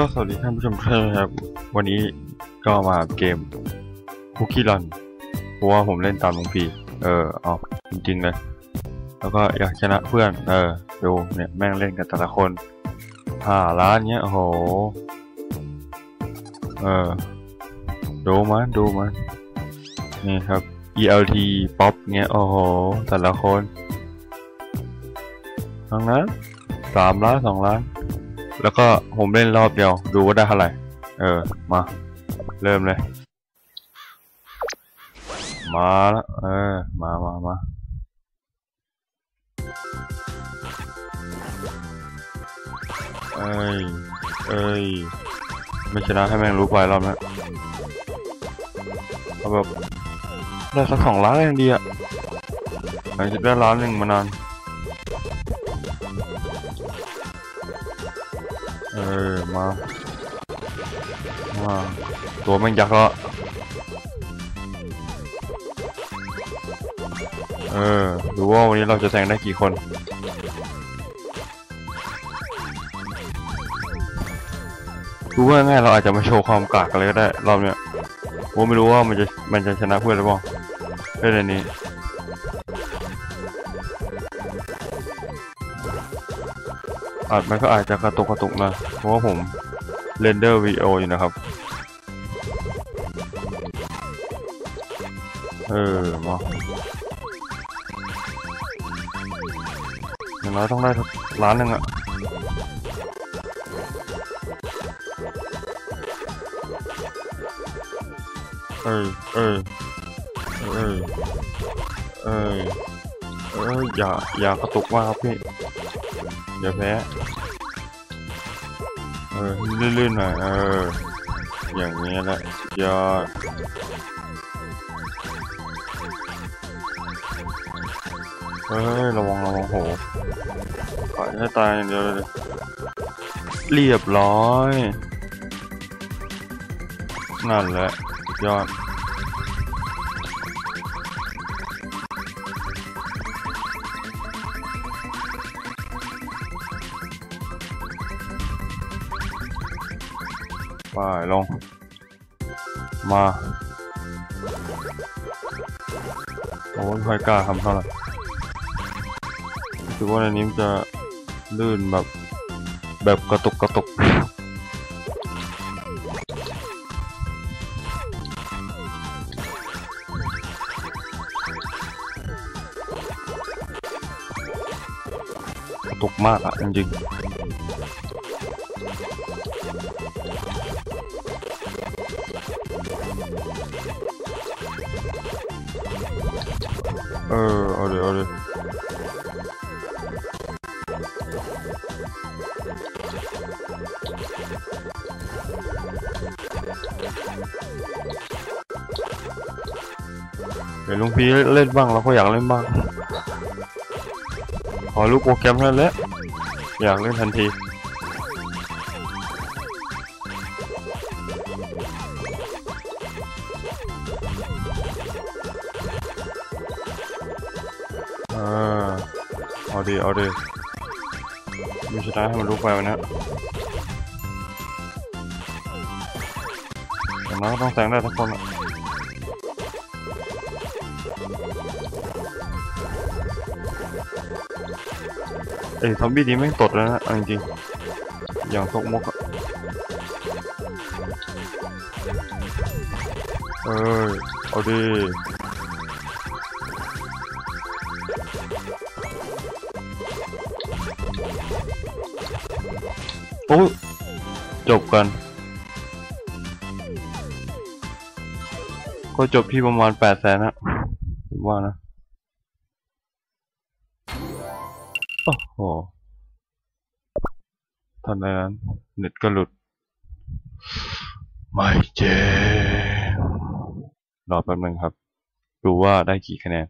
ก็สวัสดีท่านผู้ชมทุกท่านครับ วันนี้ก็มาเกมคุกกี้รันเพราะว่าผมเล่นตามลุงพีเออเอาจริงๆเลย แล้วก็อยากชนะเพื่อน เออดูเนี่ยแม่งเล่นกันแต่ละคนหาล้านเนี้ยโอ้โห เออดูมันดูมันนี่ครับ ELT ป๊อปเงี้ยโอ้โห แต่ละคนทั้งนั้นสามล้านสองล้าน แล้วก็ผมเล่นรอบเดียว ดูว่าได้เท่าไหร่ เออ มา เริ่มเลย มาแล้วเออ มามามาเอ้ย เอ้ย ไม่ชนะให้แม่งรู้ไปรอบนี้เอาแบบได้สักสองล้านยังดีอะหลังจากได้ล้านหนึ่งมานาน เออ มา มา ตัวแม่งยักษ์ล้วเออ ดูว่าวันนี้เราจะแซงได้กี่คน ดูว่าง่ายเราอาจจะมาโชว์ความกากกันเลยก็ได้ รอบเนี้ยผมไม่รู้ว่ามันจะมันจะชนะเพื่อนหรือเปล่าเล่อนนี้ อาจมันก็อาจจะกระตุกกระตุกนะ เพราะว่าผมเรนเดอร์วีโออยู่นะครับ เออมาอย่างน้อยต้องได้ล้านหนึ่งอะเออเออเออเออเอออย่าอย่ากระตุกมากครับพี่ อย่าแพ้ เออลื่นๆหน่อย เออ อย่างนี้แหละยอดเฮ้ย ระวังระวังโหปล่อยให้ตายอย่างเดียวเลยเรียบร้อย นั่นแหละยอด ลง มาโอ้ยไม่ค่อยกล้าทำเท่าไหร่รู้สึกว่าในนี้มันจะลื่นแบบแบบกระตุกกระตุกกระตุกมากอะจริงๆ เออเอาเลยเอาเลยเดี๋ยวลุงพีเล่นบ้างเราก็อยากเล่นบ้าง ขอรู้โปรแกรมนั่นแหละอยากเล่นทันที เอาดีเอาดีมีชนะให้มันรู้ไปวันนี้อย่างน้อยก็ต้องแซงได้ทุกคนอะเอ้ยซอมบี้นี้แม่งตดแล้วนะจริงๆอย่างซกมกอะเออเอาดี โอ้จบกัน ก็จบที่ประมาณแปดแสนนะผมว่านะ โอ้โหทันใดนั้นเน็ตก็หลุด ไม่เจ๊รอแป๊บนึงครับ ดูว่าได้กี่คะแนน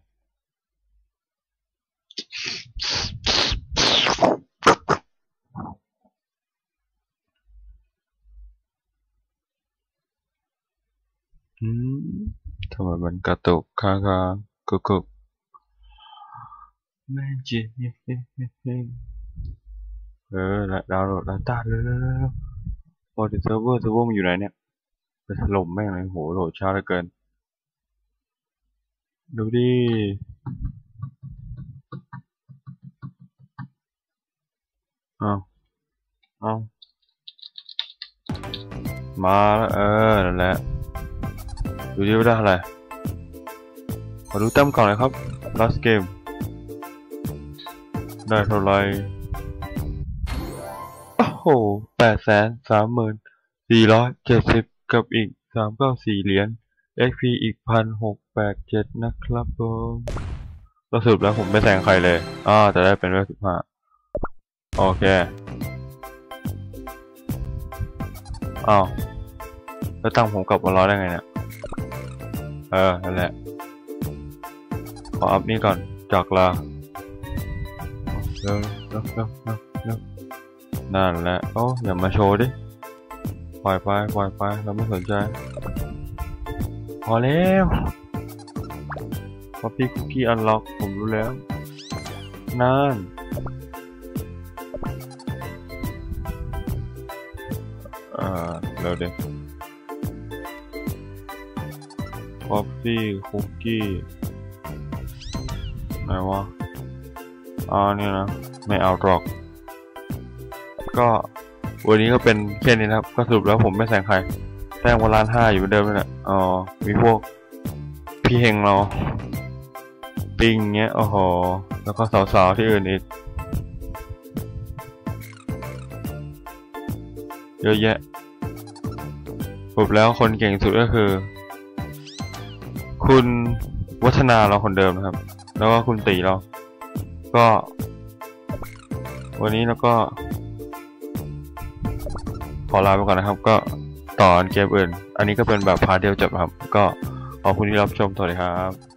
อืมทำไมมันกระตุกค้างๆกุกกุกไม่เจ็บเออแล้วดาวน์โหลดแล้วตาเร็วอร์ดเซิร์ฟเวอร์เซิร์ฟเวอร์มันอยู่ไหนเนี่ยไปถล่มแม่งเลยโหโหลดช้าเหลือเกิน ดูดิเอาเอามาแล้วเออนั่นแหละ ดูดิว่าได้อะไรขอดูแต้มก่อนเลยครับ last game ได้เท่าไหร่โอ้โหแปดแสนสามหมื่นสี่ร้อยเจ็ดสิบกับอีกสามเก้าสี่เหรียญ XP อีกพันหกแปดเจ็ดนะครับผมก็สรุปแล้วผมไม่แซงใครเลยอ่าแต่ได้เป็นเวลสิบห้าโอเค อ้าว แล้วตั้งผมกลับมาร้อยได้ไงเนี่ย เออ นั่นแหละ ขออัพนี่ก่อน จากลาเร็วเร็วเร็วเร็วเร็วนั่นแหละโอ้อย่ามาโชว์ดิ ปล่อยไป ปล่อยไป เราไม่สนใจ พอแล้วพอพี่คุกกี้อันล็อก ผมรู้แล้ว นั่นเอ่าเร็วเด็ก คอฟฟี่คุกกี้ไหนวะอ่านี่นะ ไม่เอาหรอก ก็วันนี้ก็เป็นแค่นี้นะครับ ก็สรุปแล้วผมไม่แซงใครแต้มวันล้านห้าอยู่เหมือนเดิมนั่นแหละอ๋อ มีพวกพี่เฮงเรา ปิงเงี้ย โอ้โห แล้วก็สาวๆที่อื่นอีก เยอะแยะสรุปแล้วคนเก่งสุดก็คือ คุณวัฒนาเราคนเดิมนะครับ แล้วก็คุณตีเรา ก็ วันนี้เราก็ ขอลาไปก่อนนะครับ ก็ต่อเกมอื่น อันนี้ก็เป็นแบบพาเดียวจบครับ ก็ขอบคุณที่รับชมสวัสดีครับ